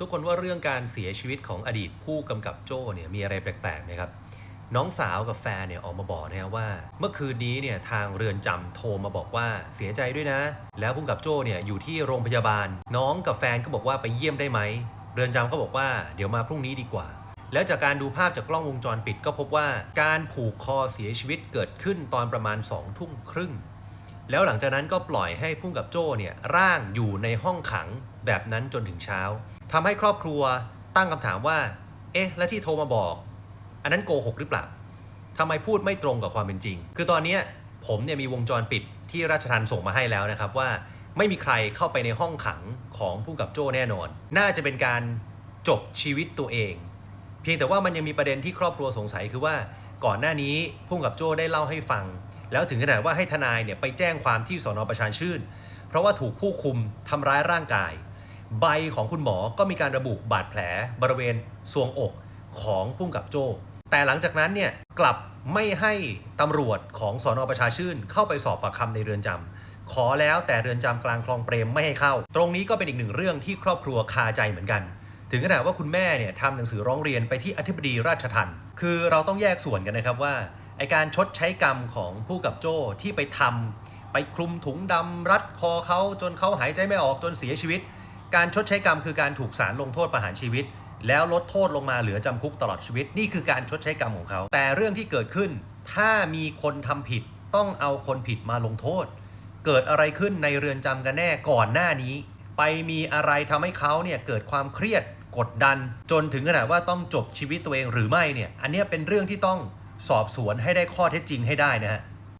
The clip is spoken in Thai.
ทุกคนว่าเรื่องการเสียชีวิตของอดีตผู้กำกับโจ้เนี่ยมีอะไรแปลกๆไหมครับ น้องสาวกับแฟนเนี่ยออกมาบอกนะครับว่า เมื่อคืนนี้เนี่ยทางเรือนจำโทรมาบอกว่าเสียใจด้วยนะ แล้วผู้กำกับโจ้เนี่ยอยู่ที่โรงพยาบาล น้องกับแฟนก็บอกว่าไปเยี่ยมได้ไหมเรือนจำก็บอกว่าเดี๋ยวมาพรุ่งนี้ดีกว่า แล้วจากการดูภาพจากกล้องวงจรปิดก็พบว่าการผูกคอเสียชีวิตเกิดขึ้นตอนประมาณ2องทุ่มครึ่ง แล้วหลังจากนั้นก็ปล่อยให้พุ่งกับโจ้เนี่ยร่างอยู่ในห้องขังแบบนั้นจนถึงเช้า ทำให้ครอบครัวตั้งคำถามว่า เอ๊ะ และที่โทรมาบอก อันนั้นโกหกหรือเปล่าทำไมพูดไม่ตรงกับความเป็นจริง คือตอนนี้ผมเนี่ยมีวงจรปิดที่ราชทันส่งมาให้แล้วนะครับว่าไม่มีใครเข้าไปในห้องขังของผู้กำกับโจ้แน่นอน น่าจะเป็นการจบชีวิตตัวเอง เพียงแต่ว่ามันยังมีประเด็นที่ครอบครัวสงสัยคือว่าก่อนหน้านี้พุ่งกับโจ้ได้เล่าให้ฟัง แล้วถึงขนาดว่าให้ทนายเนี่ยไปแจ้งความที่สอนอประชาชื่น เพราะว่าถูกผู้คุมทำร้ายร่างกาย ใบของคุณหมอก็มีการระบุบาดแผลบริเวณซวงอกของพุ่งกับโจ แต่หลังจากนั้นเนี่ยกลับไม่ให้ตำรวจของสอนอประชาชื่น เข้าไปสอบปากคำในเรือนจำขอแล้วแต่เรือนจำกลางคลองเปรมไม่ให้เข้า ตรงนี้ก็เป็นอีกหนึ่งเรื่องที่ครอบครัวคาใจเหมือนกัน ถึงขนาดว่าคุณแม่เนี่ยทำหนังสือร้องเรียนไปที่อธิบดีราชทัณฑ์คือเราต้องแยกส่วนกันนะครับว่าไอการชดใช้กรรมของผู้กับโจ้ที่ไปทำไปคลุมถุงดำรัดคอเขาจนเขาหายใจไม่ออกจนเสียชีวิต การชดใช้กรรมคือการถูกศาลลงโทษประหารชีวิต แล้วลดโทษลงมาเหลือจำคุกตลอดชีวิต นี่คือการชดใช้กรรมของเขา แต่เรื่องที่เกิดขึ้น ถ้ามีคนทำผิดต้องเอาคนผิดมาลงโทษ เกิดอะไรขึ้นในเรือนจำกันแน่ก่อนหน้านี้ ไปมีอะไรทำให้เขาเนี่ยเกิดความเครียดกดดัน จนถึงขนาดว่าต้องจบชีวิตตัวเองหรือไม่เนี่ย อันนี้เป็นเรื่องที่ต้องสอบสวนให้ได้ข้อเท็จจริงให้ได้นะฮะ